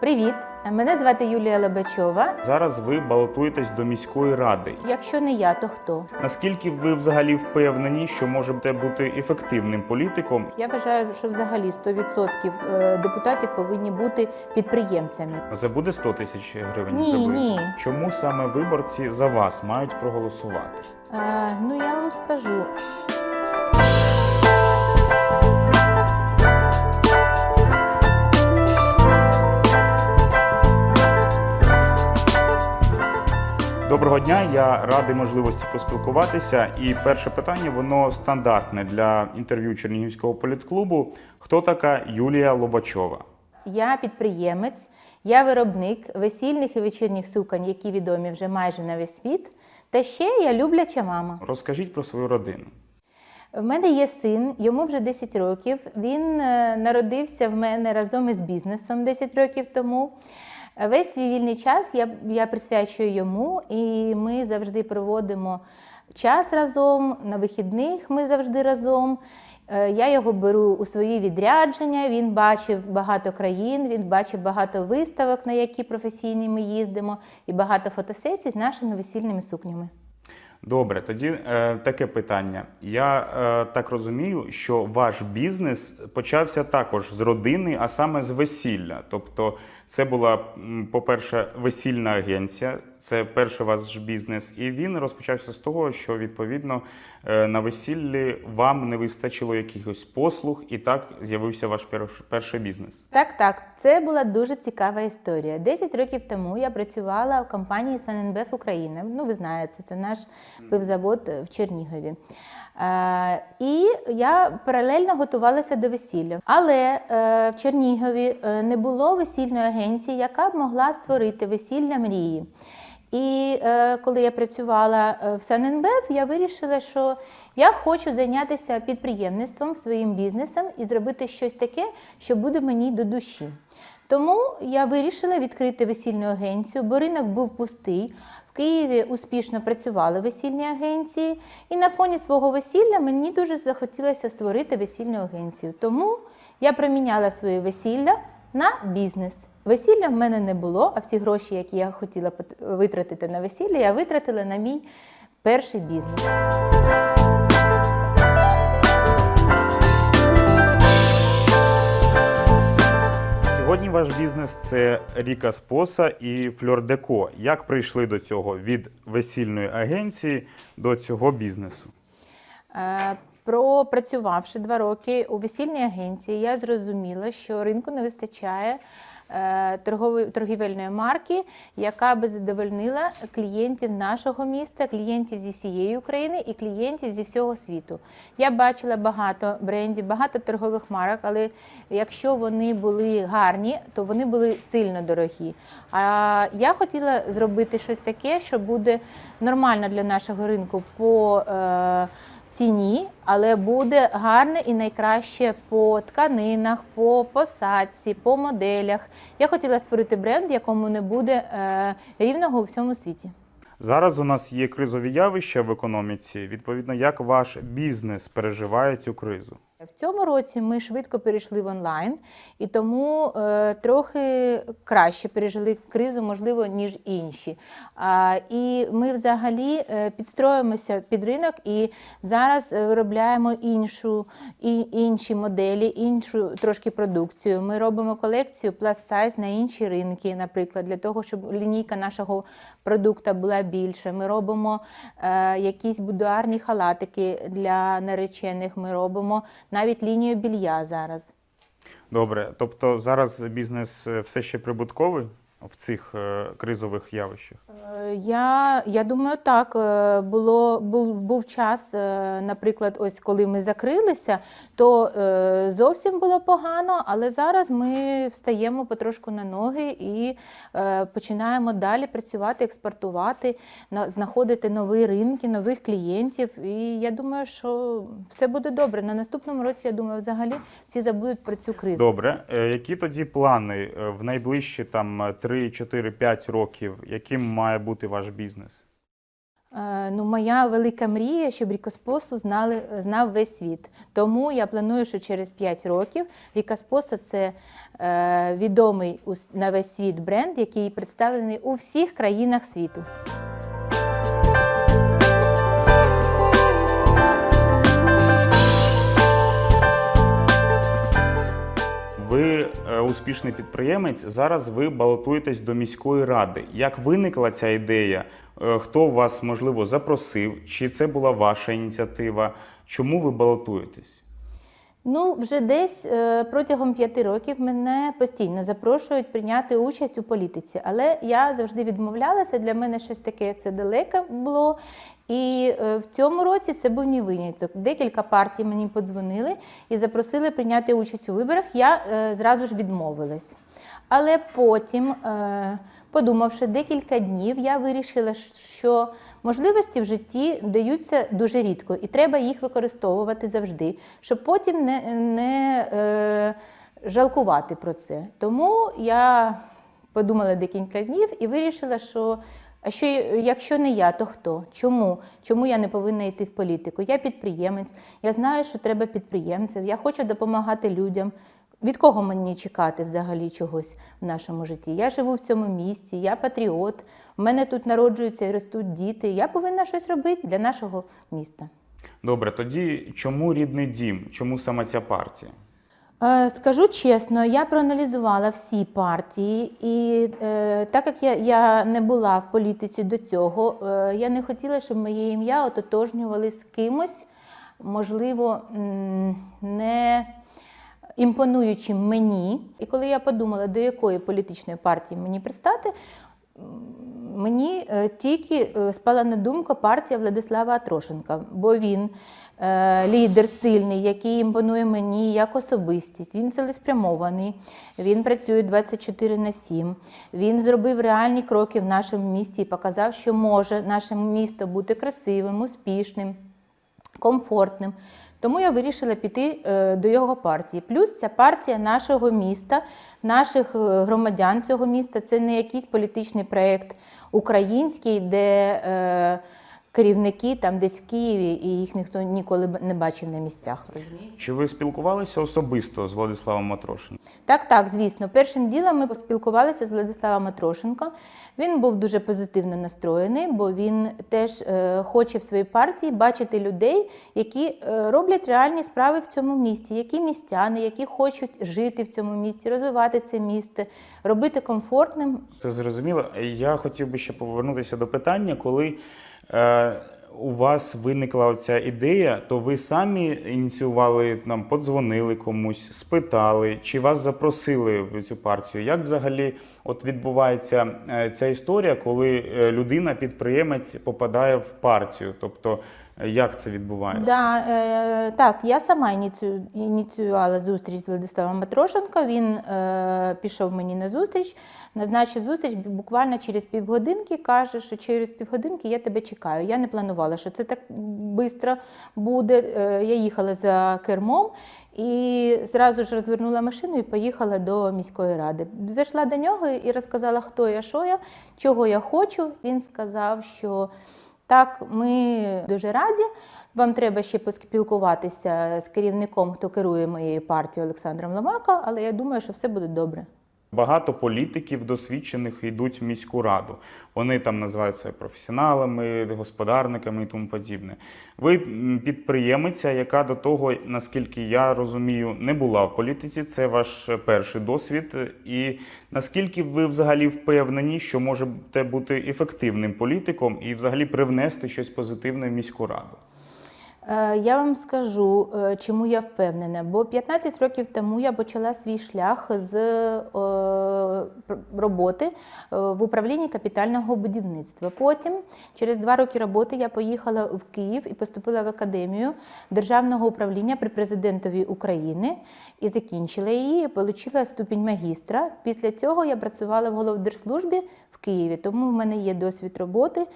Привіт! Мене звати Юлія Лобачова. Зараз ви балотуєтесь до міської ради. Якщо не я, то хто? Наскільки ви взагалі впевнені, що можете бути ефективним політиком? Я вважаю, що взагалі 100% е, депутатів повинні бути підприємцями. Це буде 100 тисяч гривень? Ні, приблизно? ні. Чому саме виборці за вас мають проголосувати? Е, ну я вам скажу. Доброго дня, я радий можливості поспілкуватися. І перше питання воно стандартне для інтерв'ю Чернігівського політклубу. Хто така Юлія Лобачова? Я підприємець, я виробник весільних і вечірніх суконь, які відомі вже майже на весь світ. Та ще я любляча мама. Розкажіть про свою родину. В мене є син, йому вже 10 років. Він е, народився в мене разом із бізнесом 10 років тому. Весь свій вільний час я, я присвячую йому, і ми завжди проводимо час разом. На вихідних ми завжди разом. Е, Я його беру у свої відрядження. Він бачив багато країн, він бачив багато виставок, на які професійні ми їздимо, і багато фотосесій з нашими весільними сукнями. Добре, тоді е, таке питання. Я е, так розумію, що ваш бізнес почався також з родини, а саме з весілля. Тобто, це була, по-перше, весільна агенція, це перший ваш бізнес, і він розпочався з того, що відповідно е, на весіллі вам не вистачило якихось послуг, і так з'явився ваш перш- перший бізнес. Так, так, це була дуже цікава історія. Десять років тому я працювала в компанії СННБФ Україна. Ну, ви знаєте, це наш пивзавод в Чернігові. Е, і я паралельно готувалася до весілля. Але е, в Чернігові е, не було весільної агенції, яка б могла створити весілля мрії. І е, коли я працювала е, в СННБФ, я вирішила, що я хочу зайнятися підприємництвом своїм бізнесом і зробити щось таке, що буде мені до душі. Тому я вирішила відкрити весільну агенцію, бо ринок був пустий. Києві успішно працювали весільні агенції, і на фоні свого весілля мені дуже захотілося створити весільну агенцію. Тому я проміняла своє весілля на бізнес. Весілля в мене не було, а всі гроші, які я хотіла витратити на весілля, я витратила на мій перший бізнес. Сьогодні ваш бізнес це Ріка Споса і Фльор Деко. Як прийшли до цього від весільної агенції до цього бізнесу? Е, Пропрацювавши два роки у весільній агенції, я зрозуміла, що ринку не вистачає торгівельної марки, яка би задовольнила клієнтів нашого міста, клієнтів зі всієї України і клієнтів зі всього світу. Я бачила багато брендів, багато торгових марок, але якщо вони були гарні, то вони були сильно дорогі. А я хотіла зробити щось таке, що буде нормально для нашого ринку по е, ціні, але буде гарне і найкраще по тканинах, по посадці, по моделях. Я хотіла створити бренд, якому не буде е, рівного у всьому світі. Зараз у нас є кризові явища в економіці. Відповідно, як ваш бізнес переживає цю кризу? В цьому році ми швидко перейшли в онлайн, і тому е, трохи краще пережили кризу, можливо, ніж інші. А, і ми взагалі е, підстроїмося під ринок і зараз е, виробляємо іншу, і, інші моделі, іншу трошки продукцію. Ми робимо колекцію plus size на інші ринки, наприклад, для того, щоб лінійка нашого продукту була більша. Ми робимо е, якісь будуарні халатики для наречених. Ми робимо навіть лінію білья зараз. Добре, тобто зараз бізнес е, все ще прибутковий в цих е, кризових явищах? Е, Я, я думаю, так. Е, Було, був, був час, наприклад, ось коли ми закрилися, то зовсім було погано, але зараз ми встаємо потрошку на ноги і починаємо далі працювати, експортувати, знаходити нові ринки, нових клієнтів. І я думаю, що все буде добре. На наступному році, я думаю, взагалі всі забудуть про цю кризу. Добре, які тоді плани в найближчі там 3, 4, 5 років? Яким має бути ваш бізнес? Е, Ну, моя велика мрія, щоб Рікоспосу знали, знав весь світ. Тому я планую, що через 5 років Рікоспоса це е, відомий на весь світ бренд, який представлений у всіх країнах світу. Ви е, успішний підприємець. Зараз ви балотуєтесь до міської ради. Як виникла ця ідея? Е, Хто вас можливо запросив? Чи це була ваша ініціатива? Чому ви балотуєтесь? Ну, вже десь е, протягом п'яти років мене постійно запрошують прийняти участь у політиці, але я завжди відмовлялася. Для мене щось таке це далеке було. І е, в цьому році це був мій виняток. Декілька партій мені подзвонили і запросили прийняти участь у виборах. Я е, зразу ж відмовилась. Але потім, подумавши декілька днів, я вирішила, що можливості в житті даються дуже рідко, і треба їх використовувати завжди, щоб потім не, не е, жалкувати про це. Тому я подумала декілька днів і вирішила, що а що якщо не я, то хто? Чому? Чому я не повинна йти в політику? Я підприємець, я знаю, що треба підприємців, я хочу допомагати людям. Від кого мені чекати взагалі чогось в нашому житті? Я живу в цьому місці, я патріот, у мене тут народжуються і ростуть діти. Я повинна щось робити для нашого міста. Добре, тоді чому рідний дім? Чому саме ця партія? Е, Скажу чесно, я проаналізувала всі партії, і е, так як я, я не була в політиці до цього, е, я не хотіла, щоб моє ім'я ототожнювали з кимось, можливо, не імпонуючим мені. І коли я подумала, до якої політичної партії мені пристати, Мені е, тільки е, спала на думку партія Владислава Атрошенка, бо він е, лідер сильний, який імпонує мені як особистість. Він цілеспрямований, він працює 24 на 7. Він зробив реальні кроки в нашому місті і показав, що може наше місто бути красивим, успішним, комфортним. Тому я вирішила піти е, до його партії. Плюс ця партія нашого міста, наших е, громадян цього міста. Це не якийсь політичний проєкт український, де е, керівники там десь в Києві і їх ніхто ніколи не бачив на місцях. Розумієте? Чи ви спілкувалися особисто з Владиславом Матрошиним? Так, так, звісно. Першим ділом ми поспілкувалися з Владиславом Матрошенко. Він був дуже позитивно настроєний, бо він теж е, хоче в своїй партії бачити людей, які е, роблять реальні справи в цьому місті, які містяни, які хочуть жити в цьому місті, розвивати це місто, робити комфортним. Це зрозуміло. Я хотів би ще повернутися до питання, коли у вас виникла оця ідея, то ви самі ініціювали нам, подзвонили комусь, спитали, чи вас запросили в цю партію? Як взагалі от відбувається е, ця історія, коли е, людина, підприємець, попадає в партію? Тобто, е, як це відбувається? Да, е, так, я сама ініцію, ініціювала зустріч з Владиславом Матрошенко. Він е, пішов мені на зустріч, назначив зустріч буквально через півгодинки. Каже, що через півгодинки я тебе чекаю. Я не планувала, що це так швидко буде. Е, я їхала за кермом. І зразу ж розвернула машину і поїхала до міської ради. Зайшла до нього і розказала, хто я, що я, чого я хочу. Він сказав, що так, ми дуже раді. Вам треба ще поспілкуватися з керівником, хто керує моєю партією Олександром Ломака, але я думаю, що все буде добре. Багато політиків досвідчених йдуть в міську раду. Вони там називаються професіоналами, господарниками і тому подібне. Ви підприємиця, яка до того, наскільки я розумію, не була в політиці. Це ваш перший досвід. І наскільки ви взагалі впевнені, що можете бути ефективним політиком і взагалі привнести щось позитивне в міську раду? Е, Я вам скажу, е, чому я впевнена. Бо 15 років тому я почала свій шлях з е, роботи в управлінні капітального будівництва. Потім, через два роки роботи, я поїхала в Київ і поступила в академію державного управління при президентові України і закінчила її, отримала ступінь магістра. Після цього я працювала в головдержслужбі в Києві, тому в мене є досвід роботи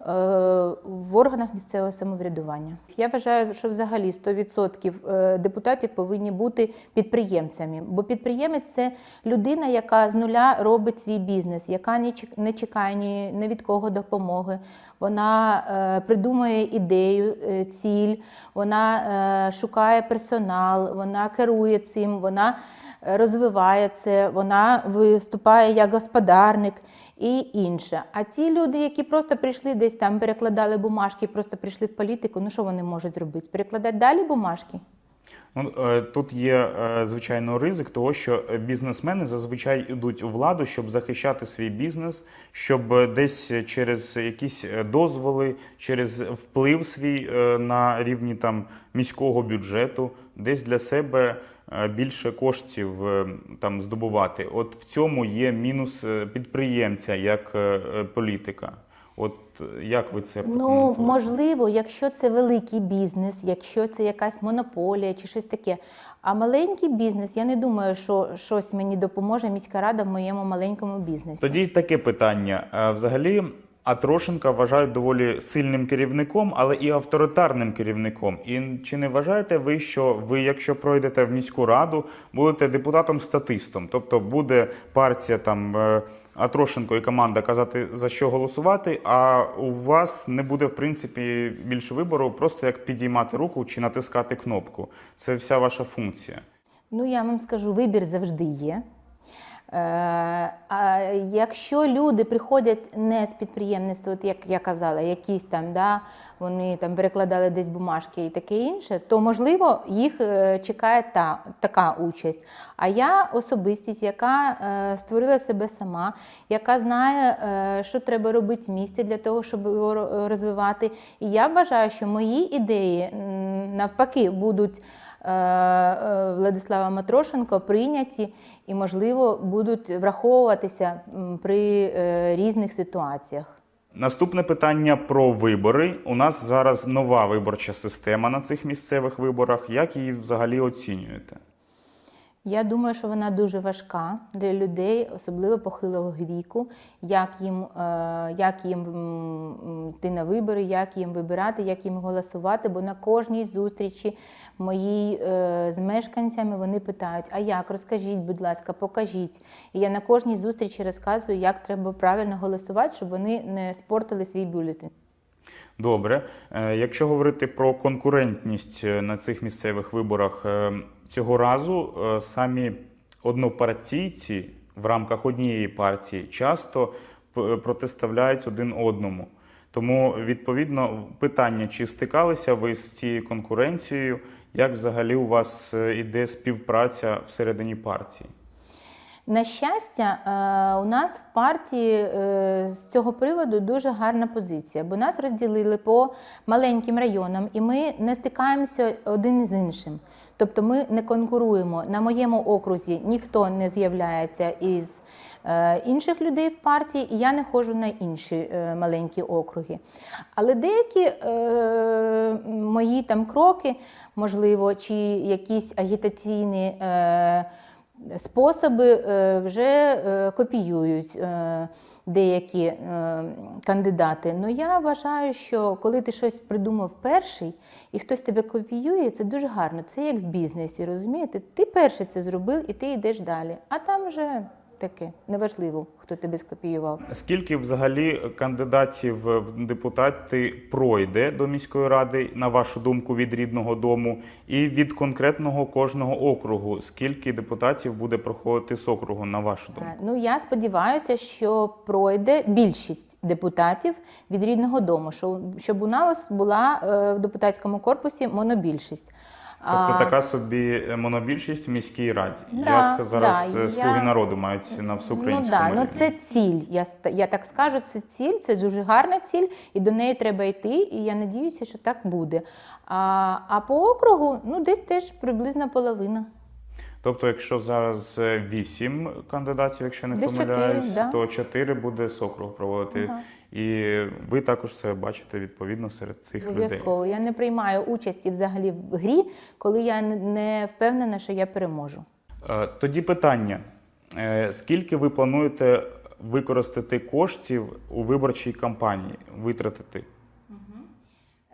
в органах місцевого самоврядування. Я вважаю, що взагалі 100% е, депутатів повинні бути підприємцями, бо підприємець це людина, яка з нуля робить свій бізнес, яка не чекає ні, від кого допомоги. Вона е, придумує ідею, е, ціль, вона е, шукає персонал, вона керує цим, вона е, розвиває це, вона виступає як господарник і інше. А ті люди, які просто прийшли десь там, перекладали бумажки, просто прийшли в політику, ну що вони можуть зробити? Перекладати далі бумажки? Ну, е, тут є е, звичайно ризик того, що бізнесмени зазвичай йдуть у владу, щоб захищати свій бізнес, щоб десь через якісь е, дозволи, через вплив свій на рівні там міського бюджету, десь для себе більше коштів е, там здобувати. От в цьому є мінус е, підприємця як е, е, політика. От е, як ви це Ну, можливо, якщо це великий бізнес, якщо це якась монополія чи щось таке. А маленький бізнес, я не думаю, що щось мені допоможе міська рада в моєму маленькому бізнесі. Тоді таке питання. Е, Взагалі, Атрошенка вважають доволі сильним керівником, але і авторитарним керівником. І чи не вважаєте ви, що ви, якщо пройдете в міську раду, будете депутатом-статистом? Тобто буде партія там е, Атрошенко і команда казати за що голосувати, а у вас не буде в принципі більше вибору, просто як підіймати руку чи натискати кнопку. Це вся ваша функція. Ну, я вам скажу, вибір завжди є. Е, а якщо люди приходять не з підприємництва, от як я казала, якісь там, да, вони там перекладали десь бумажки і таке інше, то можливо їх е, чекає та, така участь. А я особистість, яка е, створила себе сама, яка знає, що треба робити в місті для того, щоб його розвивати. І я вважаю, що мої ідеї навпаки будуть. Е, е, Владислава Матрошенко прийняті і, можливо, будуть враховуватися при е, різних ситуаціях. Наступне питання про вибори. У нас зараз нова виборча система на цих місцевих виборах. Як її взагалі оцінюєте? Я думаю, що вона дуже важка для людей, особливо похилого віку, як їм, е, як їм йти на вибори, як їм вибирати, як їм голосувати. Бо на кожній зустрічі моїй е, з мешканцями вони питають: а як? Розкажіть, будь ласка, покажіть. І я на кожній зустрічі розказую, як треба правильно голосувати, щоб вони не спортили свій бюлетень. Добре. Е, Якщо говорити про конкурентність е, на цих місцевих виборах, е, цього разу самі однопартійці в рамках однієї партії часто протиставляють один одному. Тому, відповідно, питання, чи стикалися ви з цією конкуренцією, як взагалі у вас іде співпраця всередині партії? На щастя, е, у нас в партії е, з цього приводу дуже гарна позиція, бо нас розділили по маленьким районам, і ми не стикаємося один з іншим. Тобто ми не конкуруємо. На моєму окрузі ніхто не з'являється із е, інших людей в партії, і я не ходжу на інші маленькі округи. Але деякі мої там кроки, можливо, чи якісь агітаційні. Способи е, вже е, копіюють е, деякі кандидати. Ну я вважаю, що коли ти щось придумав перший і хтось тебе копіює, це дуже гарно. Це як в бізнесі, розумієте? Ти перший це зробив і ти йдеш далі. А там вже таке неважливо, хто тебе скопіював. Скільки взагалі кандидатів в депутати пройде до міської ради, на вашу думку, від рідного дому, і від конкретного кожного округу? Скільки депутатів буде проходити з округу, на вашу думку? Е, Ну я сподіваюся, що пройде більшість депутатів від рідного дому, що- щоб у нас була е, в депутатському корпусі монобільшість. Тобто така собі монобільшість в міській раді, Да, як зараз да, е, слуги я- народу мають на Ну всеукраїнському да, ну це ціль. Я я так скажу, це ціль, це дуже гарна ціль, і до неї треба йти. І я надіюся, що так буде. А, а по округу, ну десь теж приблизно половина. Тобто, якщо зараз е, вісім кандидатів, якщо не Десь помиляюсь, да. то чотири буде з округу проводити. Ага. І ви також це бачите відповідно серед цих людей. Обов'язково. Я не приймаю участі взагалі в грі, коли я не впевнена, що я переможу. Е, Тоді питання: Е, скільки ви плануєте використати коштів у виборчій кампанії, витратити?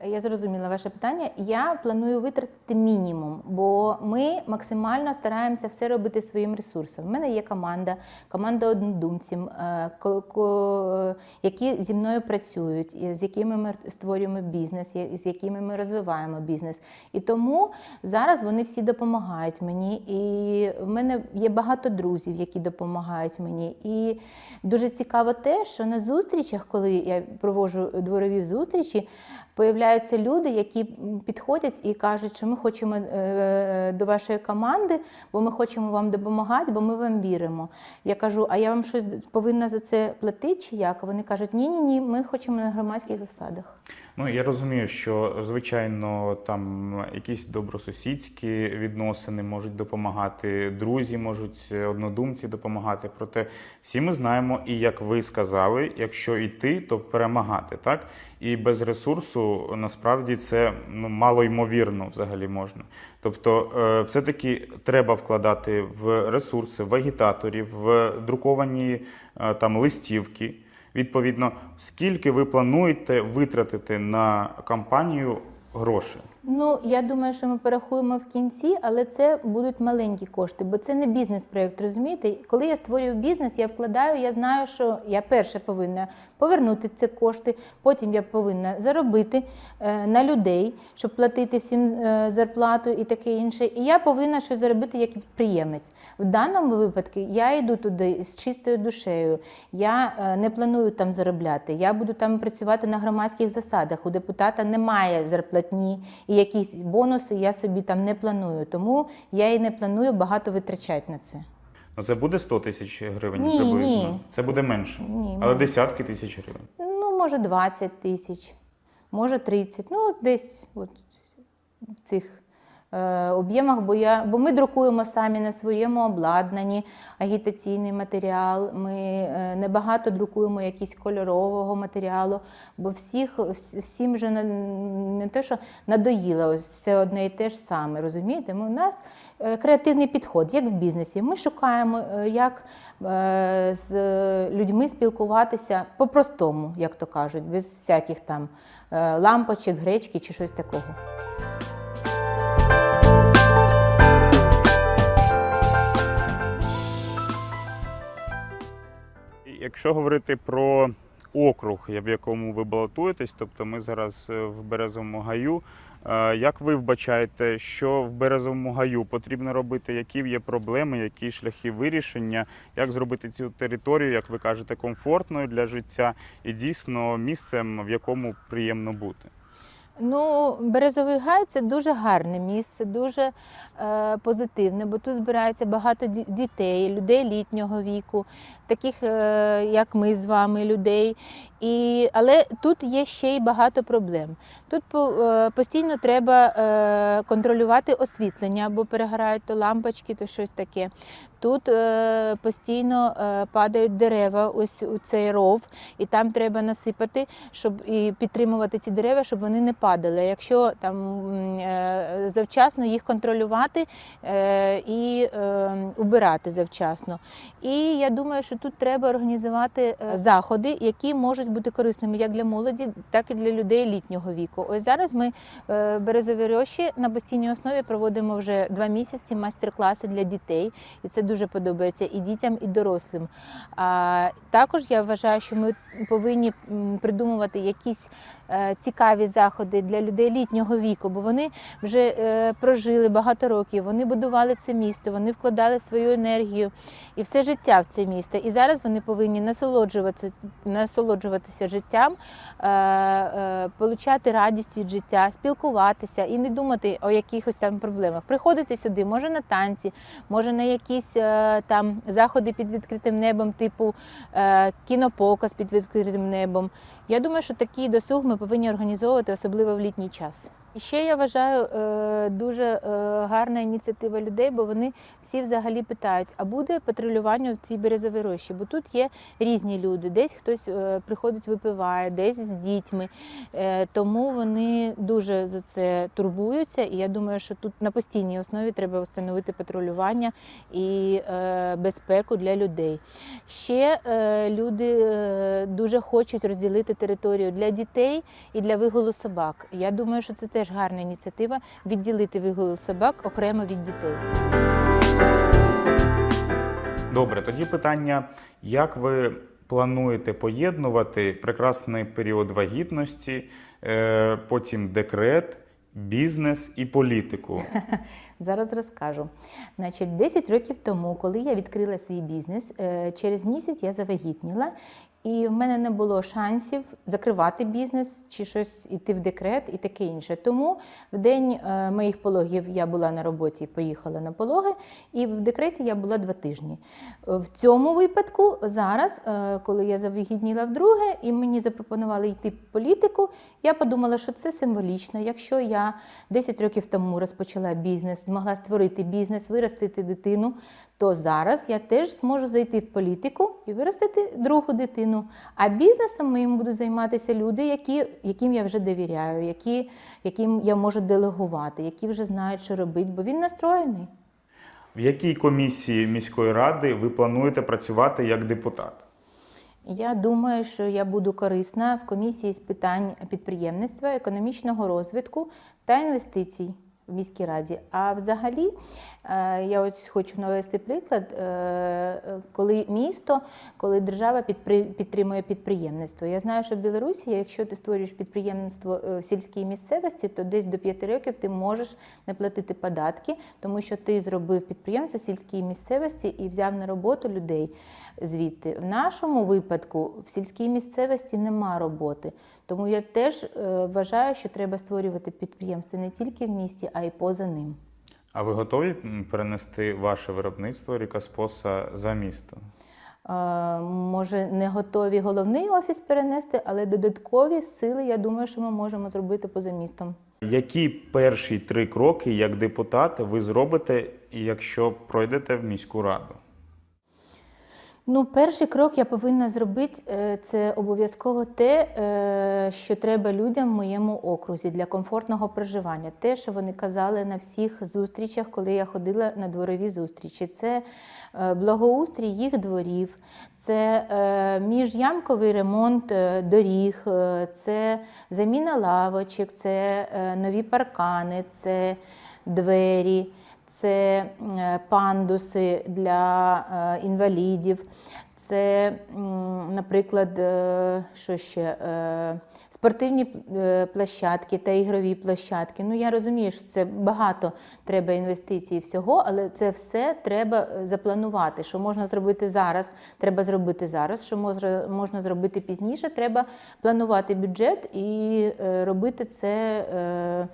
Я зрозуміла ваше питання. Я планую витратити мінімум, бо ми максимально стараємося все робити своїм ресурсом. У мене є команда, команда однодумців, е, які зі мною працюють, з якими ми створюємо бізнес, з якими ми розвиваємо бізнес. І тому зараз вони всі допомагають мені. І в мене є багато друзів, які допомагають мені. І дуже цікаво те, що на зустрічах, коли я проводжу дворові зустрічі, Появляються люди, які підходять і кажуть, що ми хочемо е, до вашої команди, бо ми хочемо вам допомагати, бо ми вам віримо. Я кажу, а я вам щось повинна за це платити чи як? Вони кажуть, ні, ні, ні, ми хочемо на громадських засадах. Ну, я розумію, що звичайно там якісь добросусідські відносини можуть допомагати, друзі можуть е, однодумці допомагати. Проте всі ми знаємо, і як ви сказали, якщо йти, то перемагати, так? І без ресурсу насправді це ну, мало ймовірно взагалі можна. Тобто, е, все-таки треба вкладати в ресурси, в агітаторів, в друковані е, там листівки. Відповідно, скільки ви плануєте витратити на кампанію грошей? Ну, я думаю, що ми порахуємо в кінці, але це будуть маленькі кошти, бо це не бізнес-проєкт, розумієте? Коли я створюю бізнес, я вкладаю, я знаю, що я перше повинна повернути ці кошти, потім я повинна заробити е, на людей, щоб платити всім е, зарплату і таке інше. І я повинна щось заробити як підприємець. В даному випадку я йду туди з чистою душею. Я е, не планую там заробляти. Я буду там працювати на громадських засадах. У депутата немає зарплатні і якісь бонуси я собі там не планую. Тому я і не планую багато витрачати на це. Ну це буде 100 тисяч гривень Ні, приблизно. ні. Це буде менше, Ні, але десятки тисяч гривень. Ну, може, 20 тисяч, може 30, ну, десь от в цих об'ємах, бо, я, бо ми друкуємо самі на своєму обладнанні агітаційний матеріал. Ми е, небагато друкуємо якісь кольорового матеріалу, бо всіх, всім вже не те, що надоїло все одне і те ж саме. Розумієте? Ми, у нас е, креативний підход, як в бізнесі. Ми шукаємо, е, як е, з людьми спілкуватися по-простому, як то кажуть, без всяких там е, лампочок, гречки чи щось такого. Якщо говорити про округ, в якому ви балотуєтесь, тобто ми зараз е, в Березовому гаю. е, Як ви вбачаєте, що в Березовому гаю потрібно робити, які є проблеми, які шляхи вирішення, як зробити цю територію, як ви кажете, комфортною для життя і дійсно місцем, в якому приємно бути? Ну, Березовий гай це дуже гарне місце, дуже е, позитивне, бо тут збирається багато дітей, людей літнього віку, таких е, як ми з вами, людей. І, але тут є ще й багато проблем. Тут по, е, постійно треба е, контролювати освітлення, бо перегорають то лампочки, то щось таке. Тут е, постійно е, падають дерева, ось у цей ров, і там треба насипати, щоб і підтримувати ці дерева, щоб вони не падали. Якщо там е, завчасно їх контролювати е, і е, убирати завчасно. І я думаю, що тут треба організувати е, заходи, які можуть бути корисними як для молоді, так і для людей літнього віку. Ось зараз ми е, в Березовій Рощі на постійній основі проводимо вже два місяці майстер-класи для дітей, і це дуже подобається і дітям, і дорослим. А також я вважаю, що ми повинні придумувати якісь е, цікаві заходи для людей літнього віку, бо вони вже е, прожили багато років, вони будували це місто, вони вкладали свою енергію і все життя в це місто. І зараз вони повинні насолоджуватися, насолоджуватися життям, е, получати радість від життя, спілкуватися і не думати о якихось там проблемах. Приходити сюди, може на танці, може на якісь там заходи під відкритим небом, типу е, кінопоказ під відкритим небом. Я думаю, що такий досуг ми повинні організовувати, особливо в літній час. І ще я вважаю е, дуже е, гарна ініціатива людей, бо вони всі взагалі питають, а буде патрулювання в цій березовій рощі? Бо тут є різні люди. Десь хтось е, приходить, випиває, десь з дітьми. Тому вони дуже за це турбуються. І я думаю, що тут на постійній основі треба встановити патрулювання і безпеку для людей. Ще люди дуже хочуть розділити територію для дітей і для вигулу собак. Я думаю, що це теж гарна ініціатива відділити вигул собак окремо від дітей. Добре, тоді питання: як ви плануєте поєднувати прекрасний період вагітності, е, потім декрет, бізнес і політику? Зараз розкажу. Значить, 10 років тому, коли я відкрила свій бізнес, е, через місяць я завагітніла, і в мене не було шансів закривати бізнес чи щось іти в декрет і таке інше. Тому в день е, моїх пологів я була на роботі, поїхала на пологи, і в декреті я була два тижні. В цьому випадку зараз, е, коли я завагітніла вдруге, і мені запропонували йти в політику, я подумала, що це символічно. Якщо я 10 років тому розпочала бізнес, змогла створити бізнес, виростити дитину, то зараз я теж зможу зайти в політику і виростити другу дитину. А бізнесом моїм будуть займатися люди, які, яким я вже довіряю, які, яким я можу делегувати, які вже знають, що робити, бо він настроєний. В якій комісії міської ради ви плануєте працювати як депутат? Я думаю, що я буду корисна в комісії з питань підприємництва, економічного розвитку та інвестицій в міській раді. А взагалі, я ось хочу навести приклад, е, е, коли місто, коли держава підтримує підприємництво. Я знаю, що в Білорусі, якщо ти створюєш підприємництво е, в сільській місцевості, то десь до 5 років ти можеш не платити податки, тому що ти зробив підприємство в сільській місцевості і взяв на роботу людей звідти. В нашому випадку в сільській місцевості нема роботи. Тому я теж е, вважаю, що треба створювати підприємства не тільки в місті, а й поза ним. А ви готові перенести ваше виробництво Рікаспоса за місто? Е, Може, не готові головний офіс перенести, але додаткові сили, я думаю, що ми можемо зробити поза містом. Які перші три кроки як депутат ви зробите, якщо пройдете в міську раду? Ну, перший крок я повинна зробити е, це обов'язково те, е, що треба людям в моєму окрузі для комфортного проживання. Те, що вони казали на всіх зустрічах, коли я ходила на дворові зустрічі. Це е, благоустрій їх дворів, це міжямковий ремонт доріг, це заміна лавочок, це нові паркани, це двері це е, пандуси для е, інвалідів, це, наприклад, е, що ще? Спортивні площадки та ігрові площадки. Ну я розумію, що це багато треба інвестицій всього, але це все треба запланувати. Що можна зробити зараз, треба зробити зараз. Що можна, зробити пізніше, треба планувати бюджет і робити це.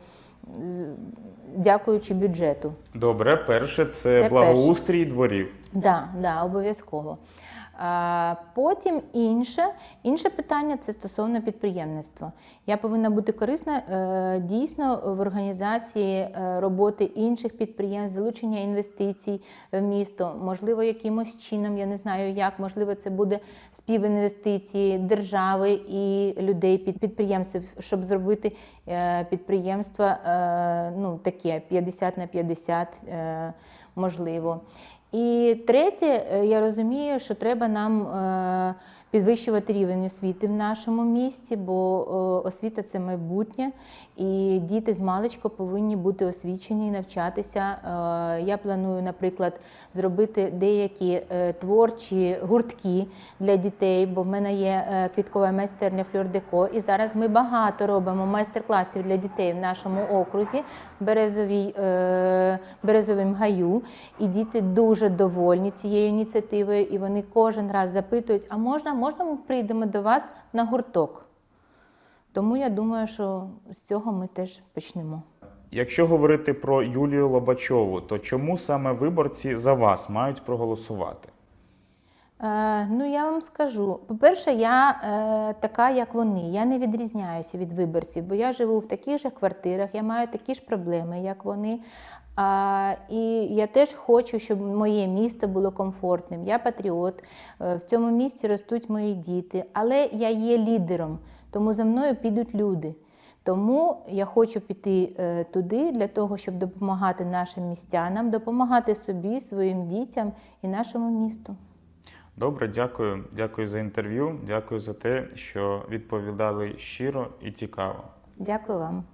Дякуючи бюджету. Добре, перше це, Це благоустрій дворів. Да, да, обов'язково. Потім інше, інше питання це стосовно підприємництва. Я повинна бути корисна е, дійсно в організації е, роботи інших підприємств, залучення інвестицій в місто, можливо, якимось чином, я не знаю як, можливо, це буде співінвестиції держави і людей під підприємців, щоб зробити е, підприємства е, ну, таке 50 на 50 е, можливо. І третє, е, я розумію, що треба нам е, підвищувати рівень освіти в нашому місті, бо е, освіта це майбутнє, і діти з маличку повинні бути освічені і навчатися. Е, Я планую, наприклад, зробити деякі е, творчі гуртки для дітей, бо в мене є квіткова майстерня Флюрдеко, і зараз ми багато робимо майстер-класів для дітей в нашому окрузі, Березовій, Березовим гаю. І діти дуже довольні цією ініціативою, і вони кожен раз запитують: а можна, можна ми прийдемо до вас на гурток? Тому я думаю, що з цього ми теж почнемо. Якщо говорити про Юлію Лобачову, то чому саме виборці за вас мають проголосувати? Е, ну, я вам скажу. По-перше, я е, така, як вони. Я не відрізняюся від виборців, бо я живу в таких же квартирах, я маю такі ж проблеми, як вони. А, і я теж хочу, щоб моє місто було комфортним. Я патріот. Е, В цьому місті ростуть мої діти, але я є лідером, тому за мною підуть люди. Тому я хочу піти е, туди для того, щоб допомагати нашим містянам, допомагати собі, своїм дітям і нашому місту. Добре, дякую. Дякую за інтерв'ю. Дякую за те, що відповідали щиро і цікаво. Дякую вам.